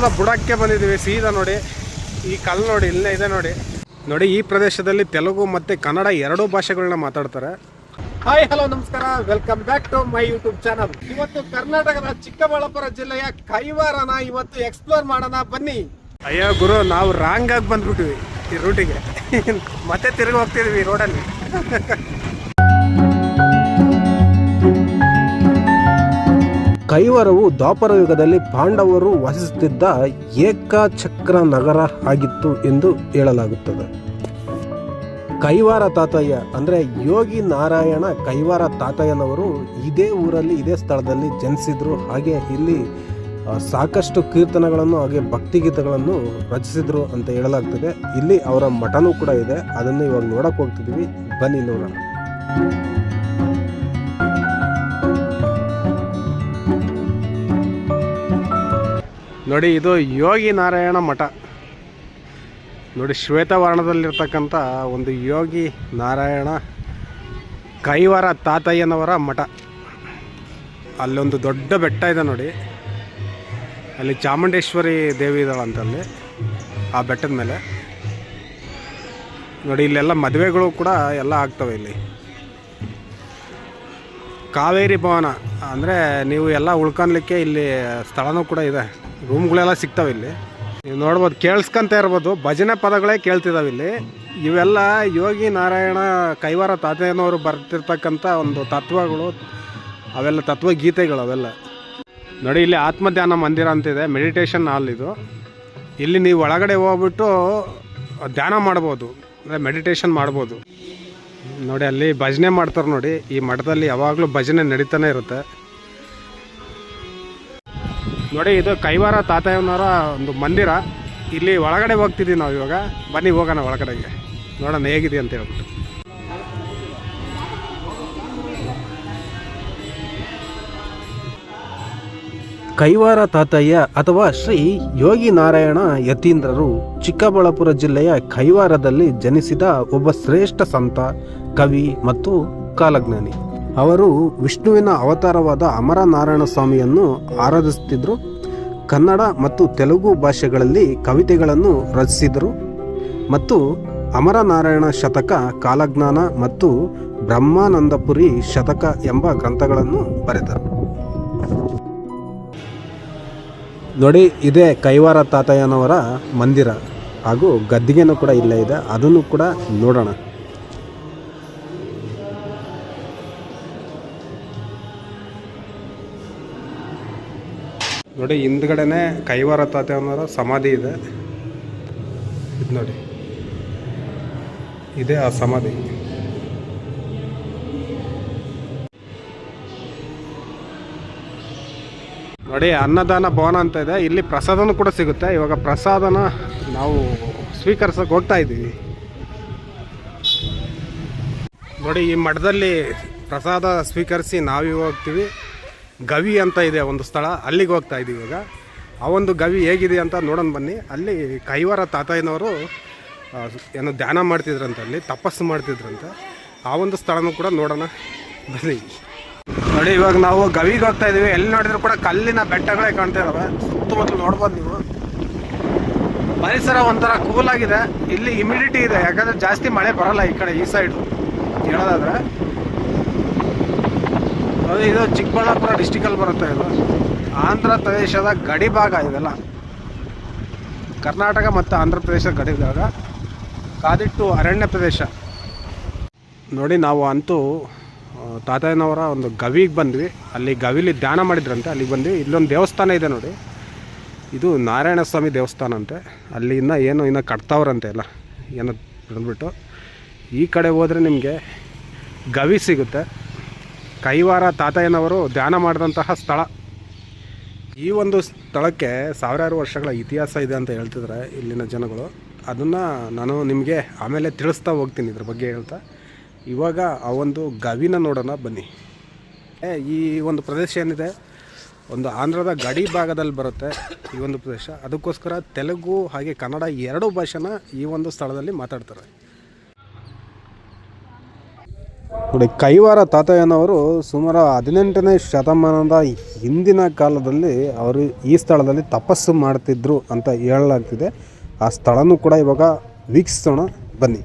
ಬೆಟ್ಟದ ಬುಡಕ್ಕೆ ಬಂದಿದ್ದೀವಿ, ಸೀದಾ ನೋಡಿ. ಈ ಕಲ್ಲು ನೋಡಿ, ಇಲ್ಲೇ ಇದೆ ನೋಡಿ. ನೋಡಿ, ಈ ಪ್ರದೇಶದಲ್ಲಿ ತೆಲುಗು ಮತ್ತು ಕನ್ನಡ ಎರಡೂ ಭಾಷೆಗಳನ್ನ ಮಾತಾಡ್ತಾರೆ. ಹಾಯ್ ಹಲೋ ನಮಸ್ಕಾರ. Welcome back to my YouTube channel ಇವತ್ತು ಕರ್ನಾಟಕದ ಚಿಕ್ಕಬಳ್ಳಾಪುರ ಜಿಲ್ಲೆಯ ಕೈವಾರನ ಇವತ್ತು ಎಕ್ಸ್ಪ್ಲೋರ್ ಮಾಡೋಣ, ಬನ್ನಿ. ಅಯ್ಯೋ, ಗುರು, ನಾವು ರಾಂಗ್ ಆಗಿ ಬಂದ್ಬಿಟ್ವಿ ಈ ರೂಟಿಗೆ ಮತ್ತೆ ತಿರುಗಿ ಹೋಗ್ತಿದ್ವಿ ರೋಡಲ್ಲಿ ಕೈವರವು ದ್ವಾಪರ ಯುಗದಲ್ಲಿ ಪಾಂಡವರು ವಾಸಿಸುತ್ತಿದ್ದ ಏಕಚಕ್ರ ನಗರ ಆಗಿತ್ತು ಎಂದು ಹೇಳಲಾಗುತ್ತದೆ. ಕೈವಾರ ತಾತಯ್ಯ ಅಂದರೆ ಯೋಗಿ ನಾರಾಯಣ ಕೈವಾರ ತಾತಯ್ಯನವರು ಇದೇ ಊರಲ್ಲಿ, ಇದೇ ಸ್ಥಳದಲ್ಲಿ ಜನಿಸಿದ್ರು. ಹಾಗೆ ಇಲ್ಲಿ ಸಾಕಷ್ಟು ಕೀರ್ತನೆಗಳನ್ನು ಹಾಗೆ ಭಕ್ತಿಗೀತೆಗಳನ್ನು ರಚಿಸಿದ್ರು ಅಂತ ಹೇಳಲಾಗ್ತದೆ. ಇಲ್ಲಿ ಅವರ ಮಠನೂ ಕೂಡ ಇದೆ. ಅದನ್ನು ಇವಾಗ ನೋಡಕ್ ಹೋಗ್ತಿದ್ವಿ. ಬನ್ನಿ ನೋಡೋಣ. ನೋಡಿ, ಇದು ಯೋಗಿ ನಾರಾಯಣ ಮಠ. ನೋಡಿ, ಶ್ವೇತವರ್ಣದಲ್ಲಿರ್ತಕ್ಕಂಥ ಒಂದು ಯೋಗಿ ನಾರಾಯಣ ಕೈವಾರ ತಾತಯ್ಯನವರ ಮಠ. ಅಲ್ಲೊಂದು ದೊಡ್ಡ ಬೆಟ್ಟ ಇದೆ ನೋಡಿ. ಅಲ್ಲಿ ಚಾಮುಂಡೇಶ್ವರಿ ದೇವಿ ಅಂತಲ್ಲಿ ಆ ಬೆಟ್ಟದ ಮೇಲೆ. ನೋಡಿ, ಇಲ್ಲೆಲ್ಲ ಮದುವೆಗಳು ಕೂಡ ಎಲ್ಲ ಆಗ್ತವೆ ಇಲ್ಲಿ. ಕಾವೇರಿ ಭವನ, ಅಂದರೆ ನೀವು ಎಲ್ಲ ಉಳ್ಕೊಳ್ಲಿಕ್ಕೆ ಇಲ್ಲಿ ಸ್ಥಳನೂ ಕೂಡ ಇದೆ. ರೂಮ್ಗಳೆಲ್ಲ ಸಿಗ್ತಾವೆ ಇಲ್ಲಿ. ನೀವು ನೋಡ್ಬೋದು, ಕೇಳಿಸ್ಕೊಂತ ಇರ್ಬೋದು, ಭಜನೆ ಪದಗಳೇ ಕೇಳ್ತಿದ್ದಾವೆ ಇಲ್ಲಿ. ಇವೆಲ್ಲ ಯೋಗಿ ನಾರಾಯಣ ಕೈವಾರ ತಾತಯ್ಯನವರು ಬರ್ತಿರ್ತಕ್ಕಂಥ ಒಂದು ತತ್ವಗಳು. ಅವೆಲ್ಲ ತತ್ವ ಗೀತೆಗಳು ಅವೆಲ್ಲ. ನೋಡಿ, ಇಲ್ಲಿ ಆತ್ಮಧ್ಯಾನ ಮಂದಿರ ಅಂತಿದೆ ಮೆಡಿಟೇಷನ್ ಹಾಲ್ ಇದು. ಇಲ್ಲಿ ನೀವು ಒಳಗಡೆ ಹೋಗ್ಬಿಟ್ಟು ಧ್ಯಾನ ಮಾಡ್ಬೋದು, ಅಂದರೆ ಮೆಡಿಟೇಷನ್ ಮಾಡ್ಬೋದು. ನೋಡಿ, ಅಲ್ಲಿ ಭಜನೆ ಮಾಡ್ತಾರೆ ನೋಡಿ, ಈ ಮಠದಲ್ಲಿ ಯಾವಾಗಲೂ ಭಜನೆ ನಡೀತಾನೆ ಇರುತ್ತೆ. ನೋಡಿ, ಇದು ಕೈವಾರ ತಾತಯ್ಯನವರ ಒಂದು ಮಂದಿರ. ಇಲ್ಲಿ ಒಳಗಡೆ ಹೋಗ್ತಿದ್ದೀವಿ ನಾವು ಇವಾಗ. ಬನ್ನಿ, ಹೋಗೋಣ ಒಳಗಡೆಗೆ. ನೋಡೋಣ ಹೇಗಿದೆ ಅಂತ ಹೇಳ್ಬಿಟ್ಟು. ಕೈವಾರ ತಾತಯ್ಯ ಅಥವಾ ಶ್ರೀ ಯೋಗಿ ನಾರಾಯಣ ಯತೀಂದ್ರರು ಚಿಕ್ಕಬಳ್ಳಾಪುರ ಜಿಲ್ಲೆಯ ಕೈವಾರದಲ್ಲಿ ಜನಿಸಿದ ಒಬ್ಬ ಶ್ರೇಷ್ಠ ಸಂತ, ಕವಿ ಮತ್ತು ಕಾಲಜ್ಞಾನಿ. ಅವರು ವಿಷ್ಣುವಿನ ಅವತಾರವಾದ ಅಮರನಾರಾಯಣ ಸ್ವಾಮಿಯನ್ನು ಆರಾಧಿಸುತ್ತಿದ್ದರು. ಕನ್ನಡ ಮತ್ತು ತೆಲುಗು ಭಾಷೆಗಳಲ್ಲಿ ಕವಿತೆಗಳನ್ನು ರಚಿಸಿದರು. ಮತ್ತು ಅಮರನಾರಾಯಣ ಶತಕ, ಕಾಲಜ್ಞಾನ ಮತ್ತು ಬ್ರಹ್ಮಾನಂದಪುರಿ ಶತಕ ಎಂಬ ಗ್ರಂಥಗಳನ್ನು ಬರೆದರು. ನೋಡಿ, ಇದೇ ಕೈವಾರ ತಾತಯ್ಯನವರ ಮಂದಿರ ಹಾಗೂ ಗದ್ದಿಗೆನೂ ಕೂಡ ಇಲ್ಲೇ ಇದೆ. ಅದನ್ನು ಕೂಡ ನೋಡೋಣ. ನೋಡಿ, ಹಿಂದ್ಗಡೆನೆ ಕೈವಾರ ತಾತಯ್ಯನವರ ಸಮಾಧಿ ಇದೆ. ಇದು ನೋಡಿ. ಇದೆ ಆ ಸಮಾಧಿ. ನೋಡಿ, ಅನ್ನದಾನ ಭವನ ಅಂತ ಇದೆ. ಇಲ್ಲಿ ಪ್ರಸಾದನೂ ಕೂಡ ಸಿಗುತ್ತೆ. ಇವಾಗ ಪ್ರಸಾದನ ನಾವು ಸ್ವೀಕರಿಸಕ್ಕೆ ಹೋಗ್ತಾ ಇದ್ದೀವಿ. ನೋಡಿ, ಈ ಮಠದಲ್ಲಿ ಪ್ರಸಾದ ಸ್ವೀಕರಿಸಿ ನಾವಿವಾಗ ಹೋಗ್ತೀವಿ. ಗವಿ ಅಂತ ಇದೆ ಒಂದು ಸ್ಥಳ, ಅಲ್ಲಿಗೆ ಹೋಗ್ತಾ ಇದ್ದೀವಿ ಇವಾಗ. ಆ ಒಂದು ಗವಿ ಹೇಗಿದೆ ಅಂತ ನೋಡೋಣ ಬನ್ನಿ. ಅಲ್ಲಿ ಕೈವಾರ ತಾತಯ್ಯನವರು ಏನೋ ಧ್ಯಾನ ಮಾಡ್ತಿದ್ರಂತೆ ಅಲ್ಲಿ, ತಪಸ್ಸು ಮಾಡ್ತಿದ್ರಂತೆ. ಆ ಒಂದು ಸ್ಥಳನೂ ಕೂಡ ನೋಡೋಣ ಬನ್ನಿ. ನೋಡಿ, ಇವಾಗ ನಾವು ಗವಿಗೆ ಹೋಗ್ತಾ ಇದ್ದೀವಿ. ಎಲ್ಲಿ ನೋಡಿದ್ರು ಕೂಡ ಕಲ್ಲಿನ ಬೆಟ್ಟಗಳೇ ಕಾಣ್ತಾ ಇದಾವೆ. ಸುತ್ತಮುತ್ತಲು ನೋಡ್ಬೋದು ನೀವು. ಪರಿಸರ ಒಂಥರ ಕೂಲ್ ಆಗಿದೆ. ಇಲ್ಲಿ ಇಮಿಡಿಟಿ ಇದೆ. ಯಾಕಂದ್ರೆ ಜಾಸ್ತಿ ಮಳೆ ಬರಲ್ಲ ಈ ಕಡೆ, ಈ ಸೈಡು ಹೇಳೋದಾದ್ರೆ. ಇದು ಚಿಕ್ಕಬಳ್ಳಾಪುರ ಡಿಸ್ಟಿಕಲ್ಲಿ ಬರುತ್ತೆ ಇದು. ಆಂಧ್ರ ಪ್ರದೇಶದ ಗಡಿ ಭಾಗ ಇದೆಲ್ಲ ಕರ್ನಾಟಕ ಮತ್ತು ಆಂಧ್ರ ಪ್ರದೇಶದ ಗಡಿ ಭಾಗ. ಕಾದಿಟ್ಟು ಅರಣ್ಯ ಪ್ರದೇಶ. ನೋಡಿ, ನಾವು ಅಂತೂ ತಾತಯ್ಯನವರ ಒಂದು ಗವಿಗೆ ಬಂದ್ವಿ. ಅಲ್ಲಿ ಗವಿಲಿ ಧ್ಯಾನ ಮಾಡಿದ್ರಂತೆ. ಅಲ್ಲಿಗೆ ಬಂದ್ವಿ. ಇಲ್ಲೊಂದು ದೇವಸ್ಥಾನ ಇದೆ ನೋಡಿ. ಇದು ನಾರಾಯಣ ಸ್ವಾಮಿ ದೇವಸ್ಥಾನ ಅಂತೆ. ಅಲ್ಲಿ ಇನ್ನೂ ಏನು ಇನ್ನೂ ಕಟ್ತಾವ್ರಂತೆ ಎಲ್ಲ. ಏನೋ ಬಂದುಬಿಟ್ಟು. ಈ ಕಡೆ ಹೋದರೆ ನಿಮಗೆ ಗವಿ ಸಿಗುತ್ತೆ. ಕೈವಾರ ತಾತಯ್ಯನವರು ಧ್ಯಾನ ಮಾಡಿದಂತಹ ಸ್ಥಳ. ಈ ಒಂದು ಸ್ಥಳಕ್ಕೆ ಸಾವಿರಾರು ವರ್ಷಗಳ ಇತಿಹಾಸ ಇದೆ ಅಂತ ಹೇಳ್ತಿದ್ರೆ ಇಲ್ಲಿನ ಜನಗಳು. ಅದನ್ನು ನಾನು ನಿಮಗೆ ಆಮೇಲೆ ತಿಳಿಸ್ತಾ ಹೋಗ್ತೀನಿ ಇದ್ರ ಬಗ್ಗೆ ಹೇಳ್ತಾ. ಇವಾಗ ಆ ಒಂದು ಗವಿನ ನೋಡೋಣ ಬನ್ನಿ. ಈ ಒಂದು ಪ್ರದೇಶ ಏನಿದೆ? ಒಂದು ಆಂಧ್ರದ ಗಡಿ ಭಾಗದಲ್ಲಿ ಬರುತ್ತೆ ಈ ಒಂದು ಪ್ರದೇಶ. ಅದಕ್ಕೋಸ್ಕರ ತೆಲುಗು ಹಾಗೆ ಕನ್ನಡ ಎರಡೂ ಭಾಷೆನ ಈ ಒಂದು ಸ್ಥಳದಲ್ಲಿ ಮಾತಾಡ್ತಾರೆ. ನೋಡಿ, ಕೈವಾರ ತಾತಯ್ಯನವರು ಸುಮಾರು ಹದಿನೆಂಟನೇ ಶತಮಾನದ ಹಿಂದಿನ ಕಾಲದಲ್ಲಿ ಅವರು ಈ ಸ್ಥಳದಲ್ಲಿ ತಪಸ್ಸು ಮಾಡ್ತಿದ್ರು ಅಂತ ಹೇಳಲಾಗ್ತಿದೆ. ಆ ಸ್ಥಳನೂ ಕೂಡ ಇವಾಗ ವೀಕ್ಷಿಸೋಣ. ಬನ್ನಿ.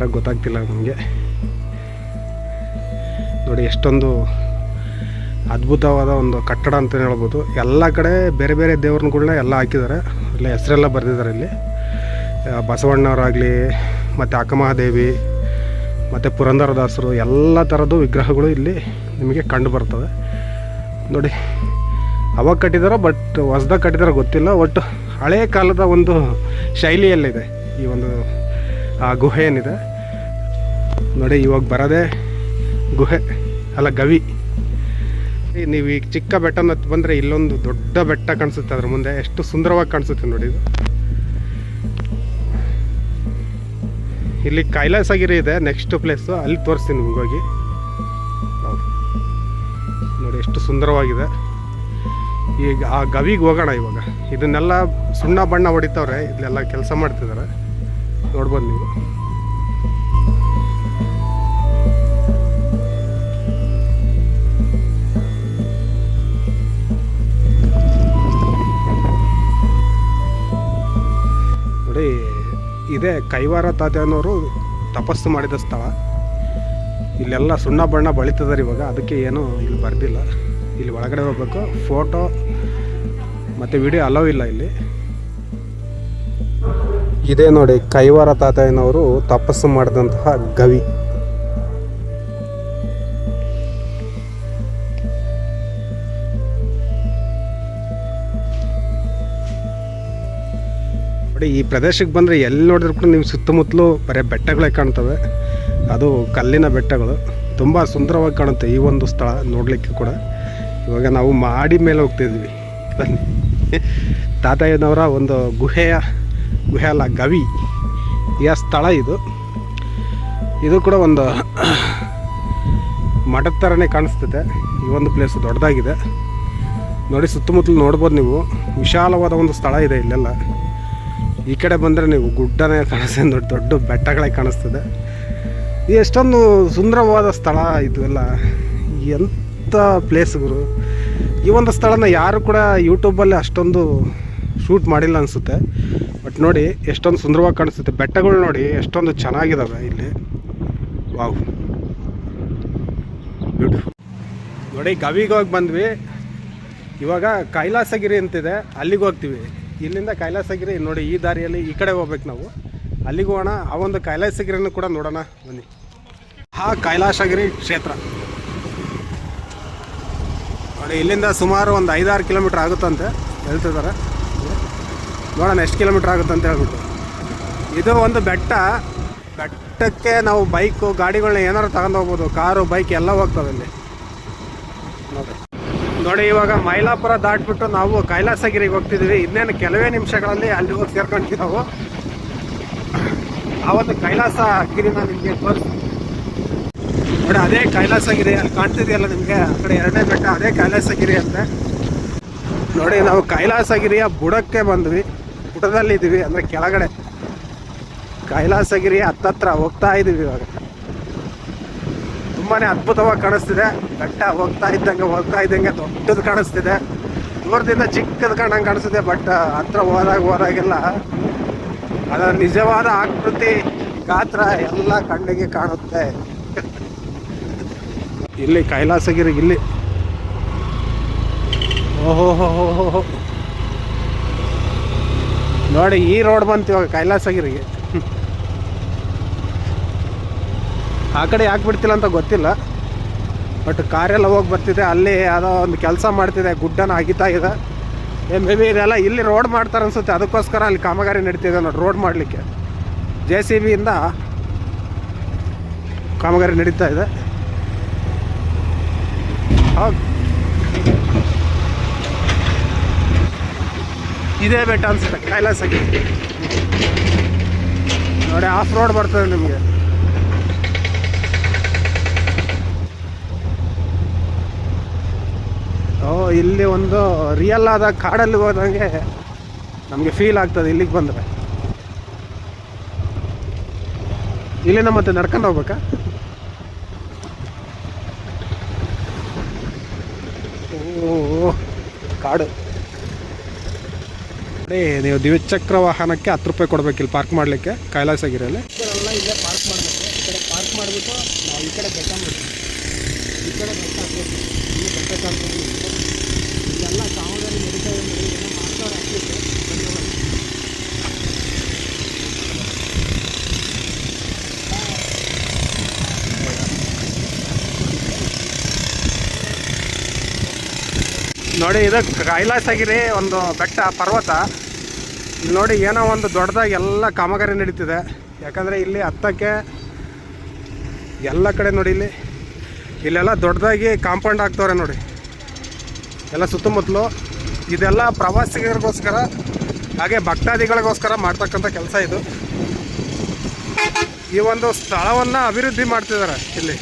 ಯಾರೋ ಗೊತ್ತಾಗ್ತಿಲ್ಲ ನಮಗೆ. ನೋಡಿ, ಎಷ್ಟೊಂದು ಅದ್ಭುತವಾದ ಒಂದು ಕಟ್ಟಡ ಅಂತ ಹೇಳ್ಬೋದು. ಎಲ್ಲ ಕಡೆ ಬೇರೆ ಬೇರೆ ದೇವ್ರನ್ಗಳನ್ನ ಎಲ್ಲ ಹಾಕಿದ್ದಾರೆ. ಇಲ್ಲ ಹೆಸರೆಲ್ಲ ಬರೆದಿದ್ದಾರೆ ಇಲ್ಲಿ. ಬಸವಣ್ಣವರಾಗಲಿ, ಮತ್ತು ಅಕ್ಕಮಹಾದೇವಿ, ಮತ್ತು ಪುರಂದರದಾಸರು, ಎಲ್ಲ ಥರದ್ದು ವಿಗ್ರಹಗಳು ಇಲ್ಲಿ ನಿಮಗೆ ಕಂಡು ಬರ್ತವೆ. ನೋಡಿ, ಅವಾಗ ಕಟ್ಟಿದಾರೋ, ಬಟ್ ಹೊಸ್ದಾಗಿ ಕಟ್ಟಿದಾರೋ ಗೊತ್ತಿಲ್ಲ. ಒಟ್ಟು ಹಳೆಯ ಕಾಲದ ಒಂದು ಶೈಲಿಯಲ್ಲಿದೆ ಈ ಒಂದು ಗುಹೆ ಏನಿದೆ ನೋಡಿ, ಇವಾಗ ಬರೋದೇ ಗುಹೆ. ಅಲ್ಲ, ಗವಿ. ನೀವು ಈಗ ಚಿಕ್ಕ ಬೆಟ್ಟನ ಹತ್ತಿ ಬಂದರೆ ಇಲ್ಲೊಂದು ದೊಡ್ಡ ಬೆಟ್ಟ ಕಾಣಿಸುತ್ತೆ ಅದ್ರ ಮುಂದೆ. ಎಷ್ಟು ಸುಂದರವಾಗಿ ಕಾಣಿಸುತ್ತೆ ನೋಡಿ ಇದು. ಇಲ್ಲಿ ಕೈಲಾಸಗಿರಿ ಇದೆ ನೆಕ್ಸ್ಟ್ ಪ್ಲೇಸು ಅಲ್ಲಿ ತೋರಿಸ್ತೀನಿ ಹೋಗಿ. ನೋಡಿ, ಎಷ್ಟು ಸುಂದರವಾಗಿದೆ. ಈಗ ಆ ಗವಿಗೆ ಹೋಗೋಣ ಇವಾಗ. ಇದನ್ನೆಲ್ಲ ಸುಣ್ಣ ಬಣ್ಣ ಹೊಡಿತವ್ರೆ, ಇಲ್ಲೆಲ್ಲ ಕೆಲಸ ಮಾಡ್ತಿದ್ದಾರೆ ನೋಡ್ಬೋದು ನೀವು. ಇದೇ. ಕೈವಾರ ತಾತನವರು ತಪಸ್ಸು ಮಾಡಿದ ಸ್ಥಳ. ಇಲ್ಲೆಲ್ಲ ಸುಣ್ಣ ಬಣ್ಣ ಬಳಿತದಾರೆ ಇವಾಗ. ಅದಕ್ಕೆ ಏನೂ ಇಲ್ಲಿ ಬರ್ದಿಲ್ಲ. ಇಲ್ಲಿ ಒಳಗಡೆ ಹೋಗ್ಬೇಕು. ಫೋಟೋ ಮತ್ತು ವಿಡಿಯೋ ಅಲೋ ಇಲ್ಲ ಇಲ್ಲಿ. ಇದೇ ನೋಡಿ ಕೈವಾರ ತಾತಯ್ಯನವರು ತಪಸ್ಸು ಮಾಡಿದಂತಹ ಗವಿ. ನೋಡಿ, ಈ ಪ್ರದೇಶಕ್ಕೆ ಬಂದರೆ ಎಲ್ಲಿ ನೋಡಿದ್ರು ಕೂಡ ನೀವು ಸುತ್ತಮುತ್ತಲು ಬರೀ ಬೆಟ್ಟಗಳೇ ಕಾಣ್ತವೆ. ಅದು ಕಲ್ಲಿನ ಬೆಟ್ಟಗಳು. ತುಂಬ ಸುಂದರವಾಗಿ ಕಾಣುತ್ತೆ ಈ ಒಂದು ಸ್ಥಳ ನೋಡಲಿಕ್ಕೆ ಕೂಡ. ಇವಾಗ ನಾವು ಮಾಡಿ ಮೇಲೆ ಹೋಗ್ತಿದ್ವಿ. ಬನ್ನಿ. ತಾತಯ್ಯನವರ ಒಂದು ಗುಹೆಯ ಗುಹೆ ಅಲ್ಲ ಗವಿ. ಈ ಸ್ಥಳ ಇದು. ಇದು ಕೂಡ ಒಂದು ಮಠದ ಥರನೇ ಕಾಣಿಸ್ತದೆ. ಈ ಒಂದು ಪ್ಲೇಸ್ ದೊಡ್ಡದಾಗಿದೆ. ನೋಡಿ, ಸುತ್ತಮುತ್ತಲು ನೋಡ್ಬೋದು ನೀವು. ವಿಶಾಲವಾದ ಒಂದು ಸ್ಥಳ ಇದೆ ಇಲ್ಲೆಲ್ಲ. ಈ ಕಡೆ ಬಂದರೆ ನೀವು ಗುಡ್ಡನೇ ಕಾಣಿಸ್ತದೆ ದೊಡ್ಡ ದೊಡ್ಡ ಬೆಟ್ಟಗಳೇ ಕಾಣಿಸ್ತದೆ. ಎಷ್ಟೊಂದು ಸುಂದರವಾದ ಸ್ಥಳ ಇದು ಎಲ್ಲ. ಎಂಥ ಪ್ಲೇಸ್ಗಳು ಈ ಒಂದು ಸ್ಥಳನ ಯಾರು ಕೂಡ ಯೂಟ್ಯೂಬಲ್ಲಿ ಅಷ್ಟೊಂದು ಶೂಟ್ ಮಾಡಿಲ್ಲ ಅನಿಸುತ್ತೆ. ಬಟ್ ನೋಡಿ, ಎಷ್ಟೊಂದು ಸುಂದರವಾಗಿ ಕಾಣಿಸುತ್ತೆ ಬೆಟ್ಟಗಳು ನೋಡಿ, ಎಷ್ಟೊಂದು ಚೆನ್ನಾಗಿದ್ದಾವೆ ಇಲ್ಲಿ. ವಾವ್ ಬ್ಯೂಟಿಫುಲ್ ನೋಡಿ, ಗವಿಗೆ ಹೋಗಿ ಬಂದ್ವಿ. ಇವಾಗ ಕೈಲಾಸಗಿರಿ ಅಂತಿದೆ. ಅಲ್ಲಿಗೆ ಹೋಗ್ತೀವಿ. ಇಲ್ಲಿಂದ ಕೈಲಾಸಗಿರಿ ನೋಡಿ, ಈ ದಾರಿಯಲ್ಲಿ ಈ ಕಡೆ ಹೋಗ್ಬೇಕು ನಾವು. ಅಲ್ಲಿಗೆ ಹೋಗೋಣ, ಆ ಒಂದು ಕೈಲಾಸಗಿರಿಯನ್ನು ಕೂಡ ನೋಡೋಣ, ಬನ್ನಿ. ಆ ಕೈಲಾಸಗಿರಿ ಕ್ಷೇತ್ರ. ನೋಡಿ, ಇಲ್ಲಿಂದ ಸುಮಾರು ಒಂದು ಐದಾರು ಕಿಲೋಮೀಟ್ರ್ ಆಗುತ್ತಂತೆ ಹೇಳ್ತಿದ್ದಾರೆ ನೋಡೋಣ ಎಷ್ಟು ಕಿಲೋಮೀಟ್ರ್ ಆಗುತ್ತೆ ಅಂತ ಹೇಳ್ಬಿಟ್ಟು. ಇದು ಒಂದು ಬೆಟ್ಟ. ಬೆಟ್ಟಕ್ಕೆ ನಾವು ಬೈಕು ಗಾಡಿಗಳನ್ನ ಏನಾರು ತಗೊಂಡು ಹೋಗ್ಬೋದು. ಕಾರು, ಬೈಕ್ ಎಲ್ಲ ಹೋಗ್ತವೆ ಇಲ್ಲಿ. ನೋಡಿ. ನೋಡಿ, ಇವಾಗ ಮೈಲಾಪುರ ದಾಟ್ಬಿಟ್ಟು ನಾವು ಕೈಲಾಸಗಿರಿಗೆ ಹೋಗ್ತಿದ್ದೀವಿ. ಇನ್ನೇನು ಕೆಲವೇ ನಿಮಿಷಗಳಲ್ಲಿ ಅಲ್ಲಿ ಹೋಗಿ ಸೇರ್ಕೊಂಡ್ವಿ ನಾವು ಆ ಒಂದು ಕೈಲಾಸ ಗಿರಿನ ನಿಮಗೆ ತೋರಿಸ್ತೀನಿ ನೋಡಿ, ಅದೇ ಕೈಲಾಸಗಿರಿ ಅಲ್ಲಿ ಕಾಣ್ತಿದೆಯಲ್ಲ ನಿಮಗೆ? ಆ ಕಡೆ ಎರಡನೇ ಬೆಟ್ಟ, ಅದೇ ಕೈಲಾಸಗಿರಿ ಅಂತ. ನೋಡಿ, ನಾವು ಕೈಲಾಸಗಿರಿಯ ಬುಡಕ್ಕೆ ಬಂದ್ವಿ. ಬುಡದಲ್ಲಿದ್ದೀವಿ ಅಂದರೆ ಕೆಳಗಡೆ. ಕೈಲಾಸಗಿರಿ ಹತ್ತತ್ರ ಹೋಗ್ತಾ ಇದ್ದೀವಿ ಇವಾಗ. ತುಂಬಾನೇ ಅದ್ಭುತವಾಗಿ ಕಾಣಿಸ್ತಿದೆ. ಬೆಟ್ಟ ಹೋಗ್ತಾ ಇದ್ದಂಗೆ ಹೋಗ್ತಾ ಇದ್ದಂಗೆ ದೊಡ್ಡದು ಕಾಣಿಸ್ತಿದೆ. ದೂರದಿಂದ ಚಿಕ್ಕದು ಕಾಣಂಗೆ ಕಾಣಿಸ್ತಿದೆ ಬಟ್ ಹತ್ರ ಹೋದಾಗ ಹೋದಾಗೆಲ್ಲ ಅದರ ನಿಜವಾದ ಆಕೃತಿ, ಗಾತ್ರ ಎಲ್ಲ ಕಣ್ಣಿಗೆ ಕಾಣುತ್ತೆ. ಇಲ್ಲಿ ಕೈಲಾಸಗಿರಿ, ಇಲ್ಲಿ. ಓಹೋ ನೋಡಿ, ಈ ರೋಡ್ ಬಂತು ಕೈಲಾಸಗಿರಿಗೆ. ಆ ಕಡೆ ಯಾಕೆ ಬಿಡ್ತಿಲ್ಲ ಅಂತ ಗೊತ್ತಿಲ್ಲ. ಬಟ್ ಕಾರೆಲ್ಲ ಹೋಗಿ ಬರ್ತಿದೆ. ಅಲ್ಲಿ ಯಾವುದೋ ಒಂದು ಕೆಲಸ ಮಾಡ್ತಿದೆ. ಗುಡ್ಡನ ಅಗಿತಾ ಇದೆ. ಮೇ ಬಿ ಇದೆಲ್ಲ ಇಲ್ಲಿ ರೋಡ್ ಮಾಡ್ತಾರೆ ಅನ್ಸುತ್ತೆ. ಅದಕ್ಕೋಸ್ಕರ ಅಲ್ಲಿ ಕಾಮಗಾರಿ ನಡೀತಿದೆ ನೋಡಿ ರೋಡ್ ಮಾಡಲಿಕ್ಕೆ. ಜೆ ಸಿ ಬಿಯಿಂದ ಕಾಮಗಾರಿ ನಡೀತಾ ಇದೆ. ಹೌದು. ಇದೇ ಬೆಟ್ಟ ಅನ್ಸುತ್ತೆ. ಕೈಲಾಸಕ್ಕೆ. ನೋಡಿ ಆಫ್ ರೋಡ್ ಬರ್ತದೆ ನಿಮಗೆ. ಇಲ್ಲಿ ಒಂದು ರಿಯಲ್ ಆದ ಕಾಡಲ್ಲಿ ಹೋದಂಗೆ ನಮಗೆ ಫೀಲ್ ಆಗ್ತದೆ ಇಲ್ಲಿಗೆ ಬಂದರೆ. ಇಲ್ಲಿಂದ ಮತ್ತೆ ನಡ್ಕೊಂಡು ಹೋಗ್ಬೇಕಾ? ಓ, ಕಾಡು. ಅದೇ, ನೀವು ದ್ವಿಚಕ್ರ ವಾಹನಕ್ಕೆ ಹತ್ತು ರೂಪಾಯಿ ಕೊಡ್ಬೇಕು ಇಲ್ಲಿ ಪಾರ್ಕ್ ಮಾಡಲಿಕ್ಕೆ ಕೈಲಾಸಗಿರಿಯಲ್ಲಿ ಎಲ್ಲ ಇಲ್ಲೇ ಪಾರ್ಕ್ ಮಾಡಬೇಕು. ಈ ಕಡೆ ಪಾರ್ಕ್ ನಾವು ಈ ಕಡೆ ಬೆಟ್ಟ ಮಾಡ್ತೀವಿ ಈ ಕಡೆ ಬೆಟ್ಟ ಹಾಕ್ಬೇಕು ಕಾಮಗಾರಿ ನಡೀತಾ ಇದೆ ನೋಡಿ, ಏನೋ ಮಾಡ್ತಾರೆ ಆಗ್ತಿದೆ ನೋಡಿ ಇದು ಒಂದು ಬೆಟ್ಟ ಪರ್ವತ. ಇಲ್ಲಿ ನೋಡಿ ಏನೋ ಒಂದು ದೊಡ್ಡದಾಗಿ ಎಲ್ಲ ಕಾಮಗಾರಿ ನಡೀತಿದೆ. ಯಾಕಂದರೆ ಇಲ್ಲಿ ಹತ್ತಕ್ಕೆ ಎಲ್ಲ ಕಡೆ ನೋಡಿ ಇಲ್ಲಿ. ಇಲ್ಲೆಲ್ಲ ದೊಡ್ಡದಾಗಿ ಕಾಂಪೌಂಡ್ ಹಾಕ್ತವ್ರೆ ನೋಡಿ. ಎಲ್ಲ ಸುತ್ತಮುತ್ತಲು ಇದೆಲ್ಲ ಪ್ರವಾಸಿಗರಿಗೋಸ್ಕರ, ಹಾಗೆ ಭಕ್ತಾದಿಗಳಿಗೋಸ್ಕರ ಮಾಡ್ತಕ್ಕಂಥ ಕೆಲಸ ಇದು. ಈ ಒಂದು ಸ್ಥಳವನ್ನು ಅಭಿವೃದ್ಧಿ ಮಾಡ್ತಿದ್ದಾರೆ ಇಲ್ಲಿ.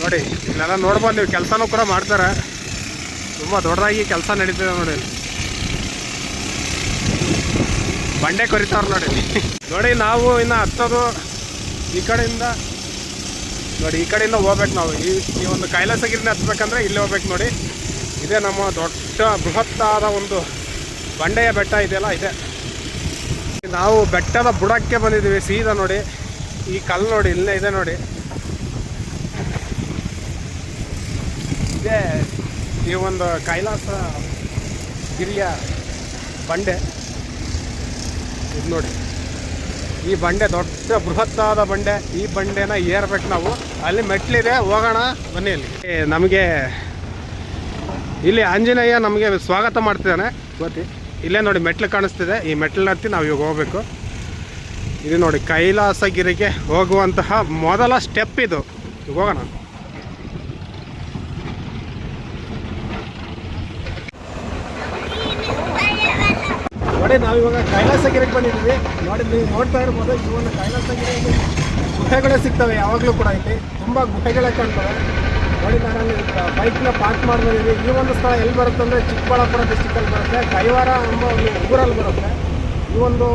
ನೋಡಿ, ಇಲ್ಲೆಲ್ಲ ನೋಡ್ಬೋದು, ನೀವು ಕೆಲಸನೂ ಕೂಡ ಮಾಡ್ತಾರೆ. ತುಂಬ ದೊಡ್ಡದಾಗಿ ಕೆಲಸ ನಡೀತಿದೆ ನೋಡಿ. ಬಂಡೆ ಕೊರಿತಾವ್ರು ನೋಡಿ. ನೋಡಿ, ನಾವು ಇನ್ನು ಹತ್ತೋದು ಈ ಕಡೆಯಿಂದ, ನೋಡಿ, ಈ ಕಡೆಯಿಂದ ಹೋಗ್ಬೇಕು ನಾವು. ಈ ಈ ಒಂದು ಕೈಲಾಸಗಿರಿನ ಹತ್ಬೇಕಂದ್ರೆ ಇಲ್ಲೇ ಹೋಗ್ಬೇಕು ನೋಡಿ. ಇದೇ, ನಮ್ಮ ದೊಡ್ಡ ಬೃಹತ್ತಾದ ಒಂದು ಬಂಡೆಯ ಬೆಟ್ಟ ಇದೆಯಲ್ಲ, ಇದೆ. ನಾವು ಬೆಟ್ಟದ ಬುಡಕ್ಕೆ ಬಂದಿದ್ದೀವಿ, ಸೀದಾ ನೋಡಿ. ಈ ಕಲ್ಲು ನೋಡಿ, ಇಲ್ಲೇ ಇದೆ ನೋಡಿ. ಇದೇ ಈ ಒಂದು ಕೈಲಾಸ ಗಿರಿಯ ಬಂಡೆ. ಇದು ನೋಡಿ. ಈ ಬಂಡೆ ದೊಡ್ಡ ಬೃಹತ್ತಾದ ಬಂಡೆ. ಈ ಬಂಡೆನ ಏರ್ಬೇಕು ನಾವು. ಅಲ್ಲಿ ಮೆಟ್ಲಿದೆ, ಹೋಗೋಣ, ಬನ್ನಿ ಅಲ್ಲಿ ನಮಗೆ ಇಲ್ಲಿ ಆಂಜನೇಯ ನಮಗೆ ಸ್ವಾಗತ ಮಾಡ್ತಿದ್ದಾನೆ. ಗೊತ್ತಿ. ಇಲ್ಲೇ ನೋಡಿ ಮೆಟ್ಲು ಕಾಣಿಸ್ತಿದೆ. ಈ ಮೆಟ್ಲನ್ನ ಹತ್ತಿ ನಾವು ಇವಾಗ ಹೋಗ್ಬೇಕು. ಇದು ನೋಡಿ ಕೈಲಾಸಗಿರಿಗೆ ಹೋಗುವಂತಹ ಮೊದಲ ಸ್ಟೆಪ್ ಇದು. ಈಗ ಹೋಗೋಣ. ನೋಡಿ ನಾವು ಇವಾಗ ಕೈಲಾಸಗಿರಿಗೆ ಬಂದಿದ್ದೀವಿ. ನೋಡಿ ನೀವು ನೋಡ್ತಾ ಇರ್ಬೋದು ಈ ಒಂದು ಕೈಲಾಸಗಿರಿಯಲ್ಲಿ ಗುಹೆಗಳೇ ಸಿಗ್ತವೆ ಯಾವಾಗಲೂ ಕೂಡ ಇಲ್ಲಿ. ತುಂಬ ಗುಹೆಗಳೇ ಕಾಣ್ತವೆ. ನೋಡಿ ಬೈಕ್ನ ಪಾರ್ಕ್ ಮಾಡ್ಕೊಂಡಿದ್ದೀವಿ. ಈ ಒಂದು ಸ್ಥಳ ಎಲ್ಲಿ ಬರುತ್ತೆ ಅಂದರೆ ಚಿಕ್ಕಬಳ್ಳಾಪುರ ಡಿಸ್ಟಿಕಲ್ಲಿ ಬರುತ್ತೆ. ಕೈವಾರ ಎಂಬ ಒಂದು ಊರಲ್ಲಿ ಬರುತ್ತೆ. ಈ ಒಂದು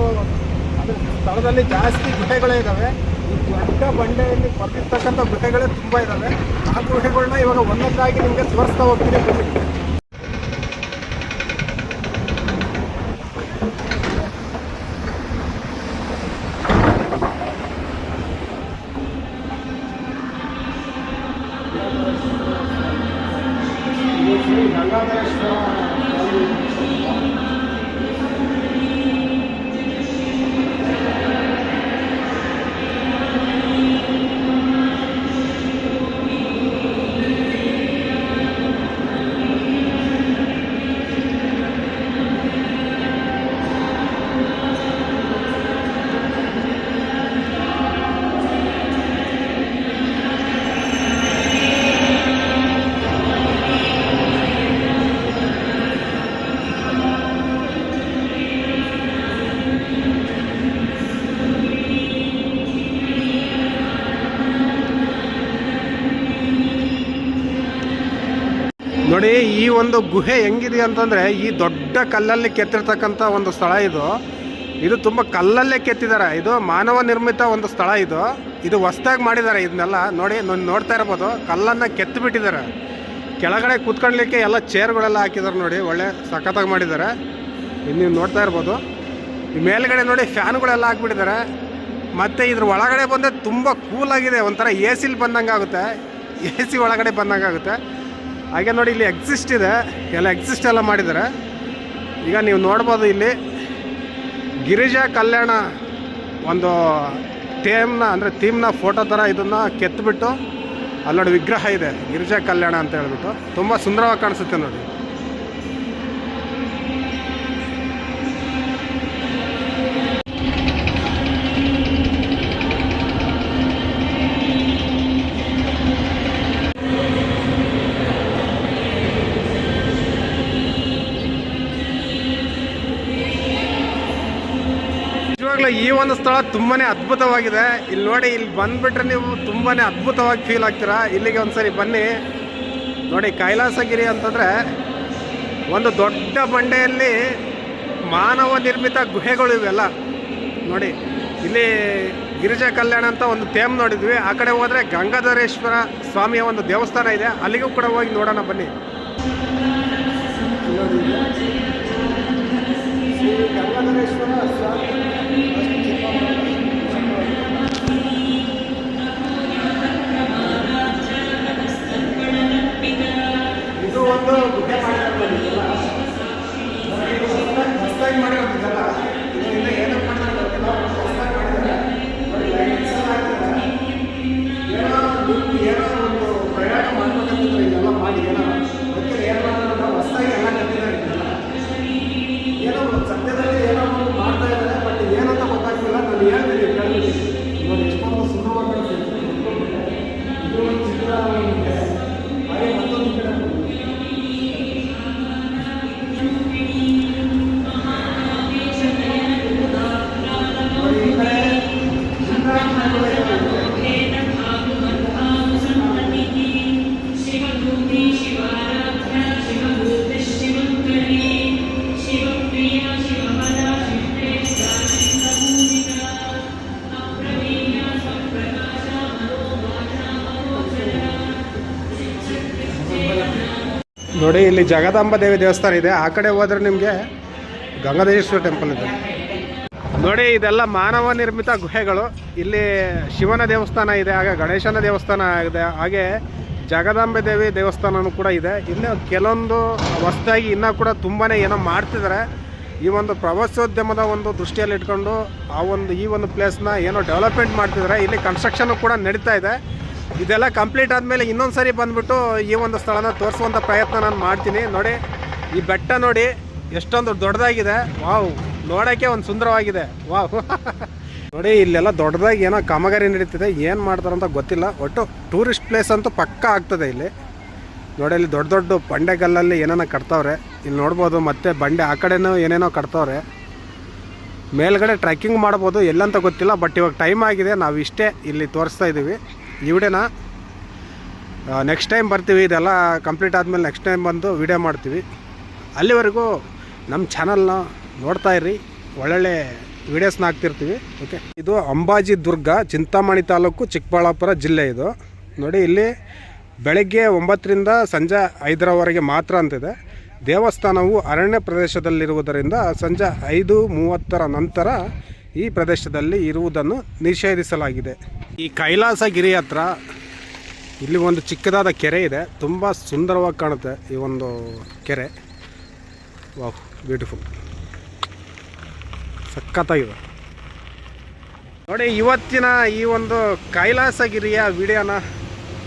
ಅದು ಸ್ಥಳದಲ್ಲಿ ಜಾಸ್ತಿ ಗುಹೆಗಳೇ ಇದ್ದಾವೆ ಈ ದೊಡ್ಡ ಬಂಡೆಯಲ್ಲಿ ಕೊಟ್ಟಿರ್ತಕ್ಕಂಥ ಗುಹೆಗಳೇ ತುಂಬ ಇದ್ದಾವೆ ಆ ಗುಹೆಗಳನ್ನ ಇವಾಗ ಒಂದೊಂದಾಗಿ ನಿಮಗೆ ತೋರಿಸ್ತಾ ಹೋಗ್ತೀನಿ. ನೋಡಿ, ಈ ಒಂದು ಗುಹೆ ಹೆಂಗಿದೆ ಅಂತಂದರೆ, ಈ ದೊಡ್ಡ ಕಲ್ಲಲ್ಲಿ ಕೆತ್ತಿರ್ತಕ್ಕಂಥ ಒಂದು ಸ್ಥಳ ಇದು. ಇದು ತುಂಬ ಕಲ್ಲಲ್ಲೇ ಕೆತ್ತಿದ್ದಾರೆ. ಇದು ಮಾನವ ನಿರ್ಮಿತ ಒಂದು ಸ್ಥಳ ಇದು. ಇದು ಹೊಸ್ದಾಗಿ ಮಾಡಿದ್ದಾರೆ ಇದನ್ನೆಲ್ಲ ನೋಡಿ ನಾನು ನೋಡ್ತಾ ಇರ್ಬೋದು. ಕಲ್ಲನ್ನು ಕೆತ್ತು ಬಿಟ್ಟಿದ್ದಾರೆ ಕೆಳಗಡೆ ಕೂತ್ಕೊಳ್ಲಿಕ್ಕೆ ಎಲ್ಲ ಚೇರ್ಗಳೆಲ್ಲ ಹಾಕಿದ್ದಾರೆ ನೋಡಿ. ಒಳ್ಳೆ ಸಖತ್ತಾಗಿ ಮಾಡಿದ್ದಾರೆ. ಇದು ನೀವು ನೋಡ್ತಾ ಇರ್ಬೋದು. ಮೇಲ್ಗಡೆ ನೋಡಿ ಫ್ಯಾನ್ಗಳೆಲ್ಲ ಹಾಕ್ಬಿಟ್ಟಿದ್ದಾರೆ. ಮತ್ತು ಇದ್ರ ಒಳಗಡೆ ಬಂದರೆ ತುಂಬ ಕೂಲಾಗಿದೆ ಒಂಥರ ಎ ಸಿಲಿ ಬಂದಂಗೆ ಆಗುತ್ತೆ ಎ ಸಿ ಒಳಗಡೆ ಬಂದಂಗೆ ಆಗುತ್ತೆ ಹಾಗೆ ನೋಡಿ ಇಲ್ಲಿ ಎಕ್ಸಿಸ್ಟ್ ಇದೆ. ಎಲ್ಲ ಎಕ್ಸಿಸ್ಟ್ ಎಲ್ಲ ಮಾಡಿದ್ದಾರೆ. ಈಗ ನೀವು ನೋಡ್ಬೋದು ಇಲ್ಲಿ ಗಿರಿಜಾ ಕಲ್ಯಾಣ ಒಂದು ಥೇಮ್ನ ಅಂದರೆ ಥೀಮ್ನ ಫೋಟೋ ಥರ ಇದನ್ನು ಕೆತ್ತಿಬಿಟ್ಟು ಅಲ್ಲಿ ವಿಗ್ರಹ ಇದೆ, ಗಿರಿಜಾ ಕಲ್ಯಾಣ ಅಂತ ಹೇಳ್ಬಿಟ್ಟು. ತುಂಬ ಸುಂದರವಾಗಿ ಕಾಣಿಸುತ್ತೆ ನೋಡಿ. ಒಂದು ಸ್ಥಳ ತುಂಬಾನೇ ಅದ್ಭುತವಾಗಿದೆ. ಇಲ್ಲಿ ನೋಡಿ, ಇಲ್ಲಿ ಬಂದ್ಬಿಟ್ರೆ ನೀವು ತುಂಬಾನೇ ಅದ್ಭುತವಾಗಿ ಫೀಲ್ ಆಗ್ತೀರಾ? ಇಲ್ಲಿಗೆ ಒಂದ್ಸರಿ ಬನ್ನಿ. ನೋಡಿ, ಕೈಲಾಸಗಿರಿ ಅಂತಂದರೆ ಒಂದು ದೊಡ್ಡ ಬಂಡೆಯಲ್ಲಿ ಮಾನವ ನಿರ್ಮಿತ ಗುಹೆಗಳು ಇವೆಲ್ಲ. ನೋಡಿ, ಇಲ್ಲಿ ಗಿರಿಜಾ ಕಲ್ಯಾಣ ಅಂತ ಒಂದು ಥೇಮ್ ನೋಡಿದ್ವಿ. ಆ ಕಡೆ ಹೋದ್ರೆ ಗಂಗಾಧರೇಶ್ವರ ಸ್ವಾಮಿಯ ಒಂದು ದೇವಸ್ಥಾನ ಇದೆ. ಅಲ್ಲಿಗೂ ಕೂಡ ಹೋಗಿ ನೋಡೋಣ ಬನ್ನಿ. ಗಂಗಾಧರೇಶ್ವರ ಸ್ವಾಮಿ ಇಲ್ಲಿ ಜಗದಾಂಬ ದೇವಿ ದೇವಸ್ಥಾನ ಇದೆ. ಆ ಕಡೆ ಹೋದ್ರೆ ನಿಮಗೆ ಗಂಗಾಧರೇಶ್ವರ ಟೆಂಪಲ್ ಇದೆ. ನೋಡಿ, ಇದೆಲ್ಲ ಮಾನವ ನಿರ್ಮಿತ ಗುಹೆಗಳು. ಇಲ್ಲಿ ಶಿವನ ದೇವಸ್ಥಾನ ಇದೆ, ಹಾಗೆ ಗಣೇಶನ ದೇವಸ್ಥಾನ ಇದೆ, ಹಾಗೆ ಜಗದಾಂಬೆ ದೇವಿ ದೇವಸ್ಥಾನವೂ ಕೂಡ ಇದೆ. ಇಲ್ಲಿ ಕೆಲವೊಂದು ಹೊಸದಾಗಿ ಇನ್ನೂ ಕೂಡ ತುಂಬಾ ಏನೋ ಮಾಡ್ತಿದ್ದಾರೆ ಈ ಒಂದು ಪ್ರವಾಸೋದ್ಯಮದ ಒಂದು ದೃಷ್ಟಿಯಲ್ಲಿ ಇಟ್ಕೊಂಡು ಆ ಒಂದು ಈ ಒಂದು ಪ್ಲೇಸ್ನ ಏನೋ ಡೆವಲಪ್ಮೆಂಟ್ ಮಾಡ್ತಿದ್ದಾರೆ ಇಲ್ಲಿ ಕನ್ಸ್ಟ್ರಕ್ಷನ್ ಕೂಡ ನಡೀತಾ ಇದೆ. ಇದೆಲ್ಲ ಕಂಪ್ಲೀಟ್ ಆದಮೇಲೆ ಇನ್ನೊಂದು ಸರಿ ಬಂದುಬಿಟ್ಟು ಈ ಒಂದು ಸ್ಥಳನ ತೋರಿಸುವಂಥ ಪ್ರಯತ್ನ ನಾನು ಮಾಡ್ತೀನಿ. ನೋಡಿ, ಈ ಬೆಟ್ಟ ನೋಡಿ ಎಷ್ಟೊಂದು ದೊಡ್ಡದಾಗಿದೆ. ವಾವ್, ನೋಡೋಕ್ಕೆ ಒಂದು ಸುಂದರವಾಗಿದೆ. ವಾವ್. ನೋಡಿ, ಇಲ್ಲೆಲ್ಲ ದೊಡ್ಡದಾಗಿ ಏನೋ ಕಾಮಗಾರಿ ನಡೀತಿದೆ. ಏನು ಮಾಡ್ತಾರಂತ ಗೊತ್ತಿಲ್ಲ. ಒಟ್ಟು ಟೂರಿಸ್ಟ್ ಪ್ಲೇಸ್ ಅಂತೂ ಪಕ್ಕ ಆಗ್ತದೆ ಇಲ್ಲಿ. ನೋಡಿ, ಇಲ್ಲಿ ದೊಡ್ಡ ದೊಡ್ಡ ಬಂಡೆಗಲ್ಲಲ್ಲಿ ಏನೇನೋ ಕಟ್ತವ್ರೆ. ಇಲ್ಲಿ ನೋಡ್ಬೋದು, ಮತ್ತೆ ಬಂಡೆ ಆ ಕಡೆನೂ ಏನೇನೋ ಕಟ್ತವ್ರೆ. ಮೇಲ್ಗಡೆ ಟ್ರೆಕ್ಕಿಂಗ್ ಮಾಡ್ಬೋದು, ಎಲ್ಲಂತ ಗೊತ್ತಿಲ್ಲ ಬಟ್ ಇವಾಗ ಟೈಮ್ ಆಗಿದೆ. ನಾವು ಇಷ್ಟೇ ಇಲ್ಲಿ ತೋರಿಸ್ತಾ ಇದ್ದೀವಿ ಈ ವಿಡಿಯೋನ ನೆಕ್ಸ್ಟ್ ಟೈಮ್ ಬರ್ತೀವಿ, ಇದೆಲ್ಲ ಕಂಪ್ಲೀಟ್ ಆದಮೇಲೆ ನೆಕ್ಸ್ಟ್ ಟೈಮ್ ಬಂದು ವಿಡಿಯೋ ಮಾಡ್ತೀವಿ. ಅಲ್ಲಿವರೆಗೂ ನಮ್ಮ ಚಾನಲ್ನ ನೋಡ್ತಾ ಇರಿ ಒಳ್ಳೊಳ್ಳೆ ವೀಡಿಯೋಸ್ನ ಹಾಕ್ತಿರ್ತೀವಿ ಓಕೆ ಇದು ಅಂಬಾಜಿ ದುರ್ಗ, ಚಿಂತಾಮಣಿ ತಾಲೂಕು, ಚಿಕ್ಕಬಳ್ಳಾಪುರ ಜಿಲ್ಲೆ ಇದು. ನೋಡಿ, ಇಲ್ಲಿ ಬೆಳಗ್ಗೆ ಒಂಬತ್ತರಿಂದ ಸಂಜೆ ಐದರವರೆಗೆ ಮಾತ್ರ ಅಂತಿದೆ ದೇವಸ್ಥಾನವು ಅರಣ್ಯ ಪ್ರದೇಶದಲ್ಲಿರುವುದರಿಂದ ಸಂಜೆ ಐದು ಮೂವತ್ತರ ನಂತರ ಈ ಪ್ರದೇಶದಲ್ಲಿ ಇರುವುದನ್ನು ನಿಷೇಧಿಸಲಾಗಿದೆ. ಈ ಕೈಲಾಸಗಿರಿ ಹತ್ರ ಇಲ್ಲಿ ಒಂದು ಚಿಕ್ಕದಾದ ಕೆರೆ ಇದೆ. ತುಂಬ ಸುಂದರವಾಗಿ ಕಾಣುತ್ತೆ ಈ ಒಂದು ಕೆರೆ. ವಾಹ್, ಬ್ಯೂಟಿಫುಲ್. ಸಖತ್ತಾಗಿದೆ. ನೋಡಿ, ಇವತ್ತಿನ ಈ ಒಂದು ಕೈಲಾಸಗಿರಿಯ ವಿಡಿಯೋನ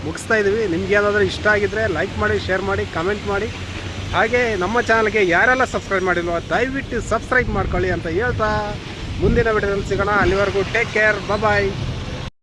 ಮುಗಿಸ್ತಾ ಇದ್ದೀವಿ ನಿಮ್ಗೆ ಏನಾದರೂ ಇಷ್ಟ ಆಗಿದ್ದರೆ ಲೈಕ್ ಮಾಡಿ ಶೇರ್ ಮಾಡಿ ಕಮೆಂಟ್ ಮಾಡಿ. ಹಾಗೆ ನಮ್ಮ ಚಾನಲ್ಗೆ ಯಾರೆಲ್ಲ ಸಬ್ಸ್ಕ್ರೈಬ್ ಮಾಡಿಲ್ವೋ, ದಯವಿಟ್ಟು ಸಬ್ಸ್ಕ್ರೈಬ್ ಮಾಡ್ಕೊಳ್ಳಿ ಅಂತ ಹೇಳ್ತಾ ಮುಂದಿನ ವಿಡಿಯೋದಲ್ಲಿ ಸಿಗೋಣ. ಅಲ್ಲಿವರೆಗೂ ಟೇಕ್ ಕೇರ್ ಬಾಯ್